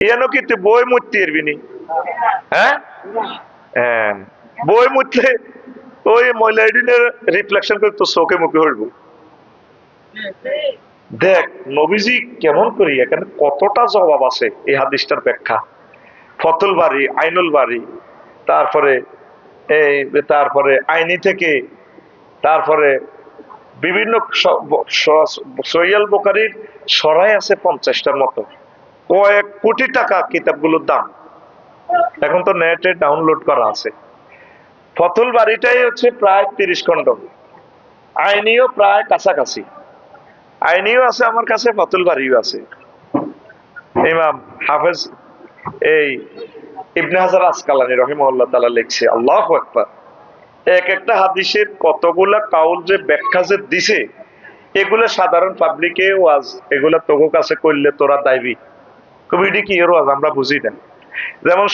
ইয়ানো কি তুই বই মুততে এরবিনি হ্যাঁ? হ্যাঁ। বই মুতলে ওই ময়লা এডিনের রিফ্লেকশন করে তোর চোখে মুখে হইব। দেখ, নবীজি কেমন করি, এখানে কতটা জবাব আছে এই হাদিসটার ব্যাখ্যা। ফতুল বাড়ি আইনুল বাড়ি তারপরে এই, তারপরে আইনি থেকে, তারপরে বিভিন্ন সৈয়াল বোকারির সরাই আছে পঞ্চাশটার মতো। কয়েক কোটি টাকা কিতাবগুলোর দাম। এখন তো নেটে ডাউনলোড করা আছে। ফতুল বাড়িটাই হচ্ছে প্রায় তিরিশ খন্ড আইনিও প্রায় কাছাকাছি। আইনিও আছে, আমার কাছে ফতুল বাড়িও আছে। ইমাম হাফেজ এই ইবনে হাজার আসকালানি রহিমউল্লাহ তালা লিখছে, আল্লাহ একবার এক একটা হাদিসের কতগুলা কাউল যে ব্যাখ্যা যে দিছে, এগুলো সাধারণ পাবলিকে ওয়াজ, এগুলা তোর কাছে করলে তোরা দাইবি কবিটি কি? এর আমরা বুঝি না যেমন